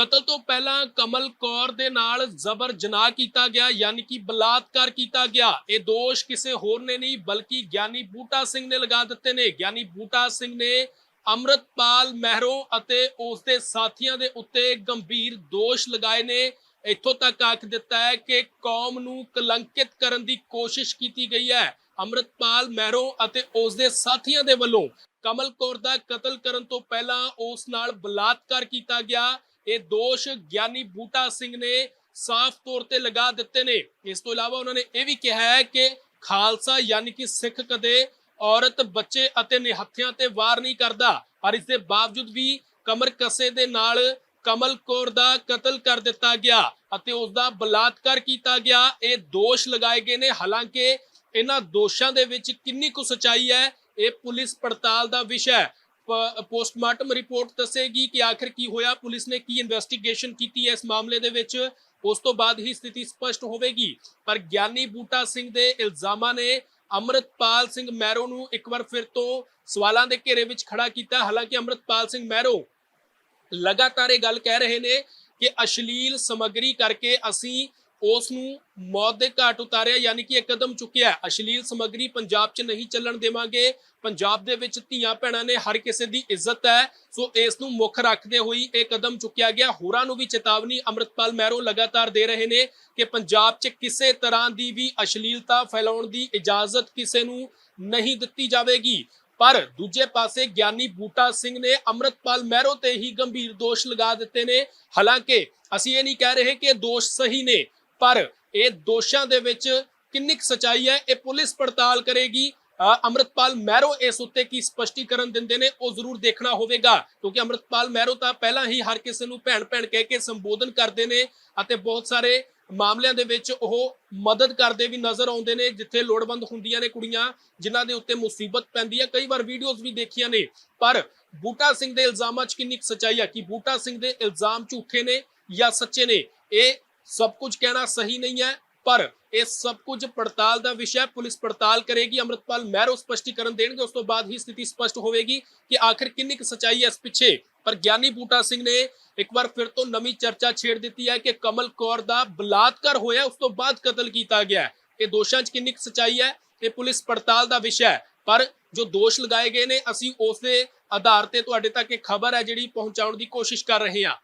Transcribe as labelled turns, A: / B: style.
A: ਕਤਲ ਤੋਂ ਪਹਿਲਾਂ ਕਮਲ ਕੌਰ ਦੇ ਨਾਲ ਜ਼ਬਰ ਜਨਾਹ ਕੀਤਾ ਗਿਆ, ਯਾਨੀ ਕਿ ਬਲਾਤਕਾਰ ਕੀਤਾ ਗਿਆ। ਇਹ ਦੋਸ਼ ਕਿਸੇ ਹੋਰ ਨੇ ਨਹੀਂ, ਬਲਕਿ ਗਿਆਨੀ ਬੂਟਾ ਸਿੰਘ ਨੇ ਲਗਾ ਦਿੱਤੇ ਨੇ। ਗਿਆਨੀ ਬੂਟਾ ਸਿੰਘ ਨੇ ਅੰਮ੍ਰਿਤਪਾਲ ਮਹਿਰੋ ਅਤੇ ਉਸ ਦੇ ਸਾਥੀਆਂ ਦੇ ਉੱਤੇ ਗੰਭੀਰ ਦੋਸ਼ ਲਗਾਏ ਨੇ। ਇੱਥੋਂ ਤੱਕ ਆਖ ਦਿੱਤਾ ਹੈ ਕਿ ਕੌਮ ਨੂੰ ਕਲੰਕਿਤ ਕਰਨ ਦੀ ਕੋਸ਼ਿਸ਼ ਕੀਤੀ ਗਈ ਹੈ। ਅੰਮ੍ਰਿਤਪਾਲ ਮਹਿਰੋ ਅਤੇ ਉਸ ਦੇ ਸਾਥੀਆਂ ਦੇ ਵੱਲੋਂ ਕਮਲ ਕੌਰ ਦਾ ਕਤਲ ਕਰਨ ਤੋਂ ਪਹਿਲਾਂ ਉਸ ਨਾਲ ਬਲਾਤਕਾਰ ਕੀਤਾ ਗਿਆ। ਇਹ ਦੋਸ਼ ਗਿਆਨੀ ਬੂਟਾ ਸਿੰਘ ਨੇ ਸਾਫ਼ ਤੌਰ ਤੇ ਲਗਾ ਦਿੱਤੇ ਨੇ। ਇਸ ਤੋਂ ਇਲਾਵਾ ਉਹਨਾਂ ਨੇ ਇਹ ਵੀ ਕਿਹਾ ਹੈ ਕਿ ਖਾਲਸਾ ਯਾਨੀ ਕਿ ਸਿੱਖ ਕਦੇ ਔਰਤ, ਬੱਚੇ ਅਤੇ ਨਿਹੱਥਿਆਂ ਤੇ ਵਾਰ ਨਹੀਂ ਕਰਦਾ। ਪਰ ਇਸ ਦੇ ਬਾਵਜੂਦ ਵੀ ਕਮਰ ਕਸੇ ਦੇ ਨਾਲ ਕਮਲ ਕੌਰ ਦਾ ਕਤਲ ਕਰ ਦਿੱਤਾ ਗਿਆ ਅਤੇ ਉਸ ਦਾ ਬਲਾਤਕਾਰ ਕੀਤਾ ਗਿਆ। ਇਹ ਦੋਸ਼ ਲਗਾਏ ਗਏ ਨੇ। ਹਾਲਾਂਕਿ ਇਹਨਾਂ ਦੋਸ਼ਾਂ ਦੇ ਵਿੱਚ ਕਿੰਨੀ ਕੁ ਸਚਾਈ ਹੈ, ਇਹ ਪੁਲਿਸ ਪੜਤਾਲ ਦਾ ਵਿਸ਼ਾ ਹੈ। ਪੋਸਟਮਾਰਟਮ ਰਿਪੋਰਟ ਦੱਸੇਗੀ ਕਿ ਆਖਿਰ ਕੀ ਹੋਇਆ, ਪੁਲਿਸ ਨੇ ਕੀ ਇਨਵੈਸਟੀਗੇਸ਼ਨ ਕੀਤੀ ਹੈ ਇਸ ਮਾਮਲੇ ਦੇ ਵਿੱਚ, ਉਸ ਤੋਂ ਬਾਅਦ ਹੀ ਸਥਿਤੀ ਸਪਸ਼ਟ ਹੋਵੇਗੀ। ਪਰ ਗਿਆਨੀ ਬੂਟਾ ਸਿੰਘ ਦੇ ਇਲਜ਼ਾਮਾਂ ਨੇ ਅੰਮ੍ਰਿਤਪਾਲ ਸਿੰਘ ਮੈਰੋ ਨੂੰ ਇੱਕ ਵਾਰ ਫਿਰ ਤੋਂ ਸਵਾਲਾਂ ਦੇ ਘੇਰੇ ਵਿੱਚ ਖੜਾ ਕੀਤਾ। ਹਾਲਾਂਕਿ ਅੰਮ੍ਰਿਤਪਾਲ ਸਿੰਘ ਮੈਰੋ ਲਗਾਤਾਰ ਇਹ ਗੱਲ ਕਹਿ ਰਹੇ ਨੇ ਕਿ ਅਸ਼ਲੀਲ ਸਮੱਗਰੀ ਕਰਕੇ ਅਸੀਂ ਉਸ ਨੂੰ ਮੌਤ ਦੇ ਘਾਟ ਉਤਾਰਿਆ, ਯਾਨੀ ਕਿ ਇਹ ਕਦਮ ਚੁੱਕਿਆ ਅਸ਼ਲੀਲ ਸਮੱਗਰੀ ਪੰਜਾਬ 'ਚ ਨਹੀਂ ਚੱਲਣ ਦੇਵਾਂਗੇ। ਪੰਜਾਬ ਦੇ ਵਿੱਚ ਧੀਆਂ ਭੈਣਾਂ ਨੇ ਹਰ ਕਿਸੇ ਦੀ ਇੱਜ਼ਤ ਹੈ। ਸੋ ਇਸ ਨੂੰ ਮੁੱਖ ਰੱਖਦੇ ਹੋਈ ਇਹ ਕਦਮ ਚੁੱਕਿਆ ਗਿਆ। ਹੋਰਾਂ ਨੂੰ ਵੀ ਚੇਤਾਵਨੀ ਅੰਮ੍ਰਿਤਪਾਲ ਮਹਿਰੋ ਲਗਾਤਾਰ ਦੇ ਰਹੇ ਨੇ ਕਿ ਪੰਜਾਬ 'ਚ ਕਿਸੇ ਤਰ੍ਹਾਂ ਦੀ ਵੀ ਅਸ਼ਲੀਲਤਾ ਫੈਲਾਉਣ ਦੀ ਇਜਾਜ਼ਤ ਕਿਸੇ ਨੂੰ ਨਹੀਂ ਦਿੱਤੀ ਜਾਵੇਗੀ। ਪਰ ਦੂਜੇ ਪਾਸੇ ਗਿਆਨੀ ਬੂਟਾ ਸਿੰਘ ਨੇ ਅੰਮ੍ਰਿਤਪਾਲ ਮਹਿਰੋ ਤੇ ਹੀ ਗੰਭੀਰ ਦੋਸ਼ ਲਗਾ ਦਿੱਤੇ ਨੇ। ਹਾਲਾਂਕਿ ਅਸੀਂ ਇਹ ਨਹੀਂ ਕਹਿ ਰਹੇ ਕਿ ਦੋਸ਼ ਸਹੀ ਨੇ। ਪਰ ਇਹ ਦੋਸ਼ਾਂ ਦੇ ਵਿੱਚ ਕਿੰਨੀ ਕੁ ਸਚਾਈ ਹੈ? ਇਹ ਪੁਲਿਸ ਪੜਤਾਲ ਕਰੇਗੀ। ਅ, ਅੰਮ੍ਰਿਤਪਾਲ ਮਹਿਰੋ ਇਸ ਉੱਤੇ ਕੀ ਸਪਸ਼ਟੀਕਰਨ ਦਿੰਦੇ ਨੇ ਉਹ ਜ਼ਰੂਰ ਦੇਖਣਾ ਹੋਵੇਗਾ। ਕਿਉਂਕਿ ਅੰਮ੍ਰਿਤਪਾਲ ਮਹਿਰੋ ਤਾਂ ਪਹਿਲਾਂ ਹੀ ਹਰ ਕਿਸੇ ਨੂੰ ਭੈਣ ਭੈਣ ਕਹਿ ਕੇ ਸੰਬੋਧਨ ਕਰਦੇ ਨੇ ਅਤੇ ਬਹੁਤ ਸਾਰੇ ਮਾਮਲਿਆਂ ਦੇ ਵਿੱਚ ਉਹ ਮਦਦ ਕਰਦੇ ਵੀ ਨਜ਼ਰ ਆਉਂਦੇ ਨੇ ਜਿੱਥੇ ਲੋੜਵੰਦ ਹੁੰਦੀਆਂ ਨੇ ਕੁੜੀਆਂ ਜਿਨ੍ਹਾਂ ਦੇ ਉੱਤੇ ਮੁਸੀਬਤ ਪੈਂਦੀ ਹੈ। ਕਈ ਵਾਰ ਵੀਡੀਓਜ਼ ਵੀ ਦੇਖੀਆਂ ਨੇ। ਪਰ ਬੂਟਾ ਸਿੰਘ ਦੇ ਇਲਜ਼ਾਮਾਂ 'ਚ ਕਿੰਨੀ ਕੁ ਸਚਾਈ ਹੈ? ਕਿ ਬੂਟਾ ਸਿੰਘ ਦੇ ਇਲਜ਼ਾਮ ਝੂਠੇ ਨੇ ਜਾਂ ਸੱਚੇ ਨੇ? ਇਹ ਸਭ ਕੁਝ ਕਹਿਣਾ ਸਹੀ ਨਹੀਂ ਹੈ, ਪਰ ਇਹ ਸਭ ਕੁਝ ਪੜਤਾਲ ਦਾ ਵਿਸ਼ਾ ਹੈ, ਪੁਲਿਸ ਪੜਤਾਲ ਕਰੇਗੀ, ਅੰਮ੍ਰਿਤਪਾਲ ਮਹਿਰੋ ਸਪਸ਼ਟੀਕਰਨ ਦੇਣਗੇ, ਉਸ ਤੋਂ ਬਾਅਦ ਹੀ ਸਥਿਤੀ ਸਪਸ਼ਟ ਹੋਵੇਗੀ ਕਿ ਆਖਿਰ ਕਿੰਨੀ ਕੁ ਸਚਾਈ ਹੈ ਇਸ ਪਿੱਛੇ। ਪਰ ਗਿਆਨੀ ਬੂਟਾ ਸਿੰਘ ਨੇ ਇੱਕ ਵਾਰ ਫਿਰ ਤੋਂ ਨਵੀਂ ਚਰਚਾ ਛੇੜ ਦਿੱਤੀ ਹੈ ਕਿ ਕਮਲ ਕੌਰ ਦਾ ਬਲਾਤਕਾਰ ਹੋਇਆ, ਉਸ ਤੋਂ ਬਾਅਦ ਕਤਲ ਕੀਤਾ ਗਿਆ ਇਹ ਦੋਸ਼ਾਂ 'ਚ ਕਿੰਨੀ ਕੁ ਸਚਾਈ ਹੈ, ਇਹ ਪੁਲਿਸ ਪੜਤਾਲ ਦਾ ਵਿਸ਼ਾ ਹੈ। ਪਰ ਜੋ ਦੋਸ਼ ਲਗਾਏ ਗਏ ਨੇ, ਅਸੀਂ ਉਸ ਦੇ ਆਧਾਰ ਤੇ ਤੁਹਾਡੇ ਤੱਕ ਇਹ ਖਬਰ ਹੈ ਜਿਹੜੀ ਪਹੁੰਚਾਉਣ ਦੀ ਕੋਸ਼ਿਸ਼ ਕਰ ਰਹੇ ਹਾਂ।